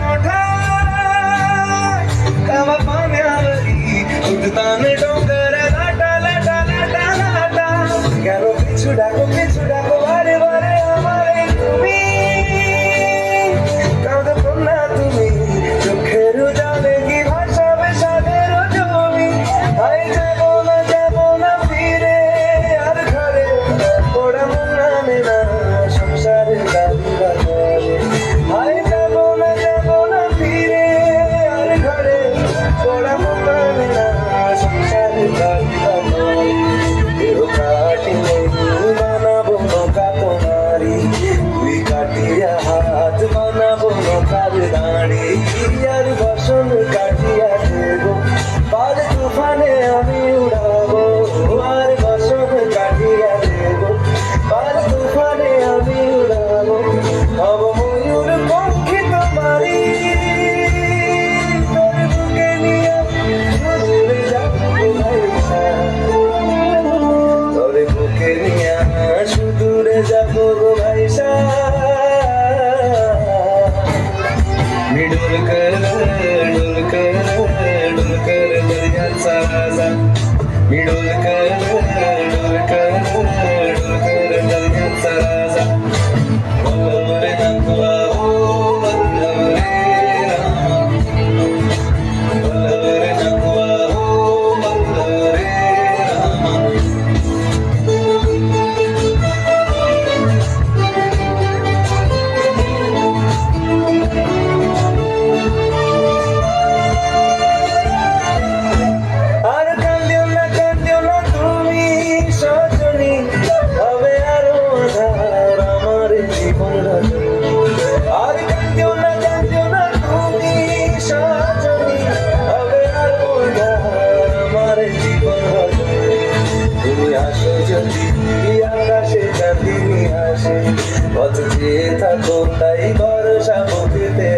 मोठा. पाण्यावरी उठताना কাটিয়া হাত বানাবো নৌকার দাঁড়িয়ে আর বাসন কাটিয়া விடுவர்கள் আসে যদি আকাশে চাঁদিনী আসে। পথ চেয়ে থাকো তাই ভরসা বুকেতে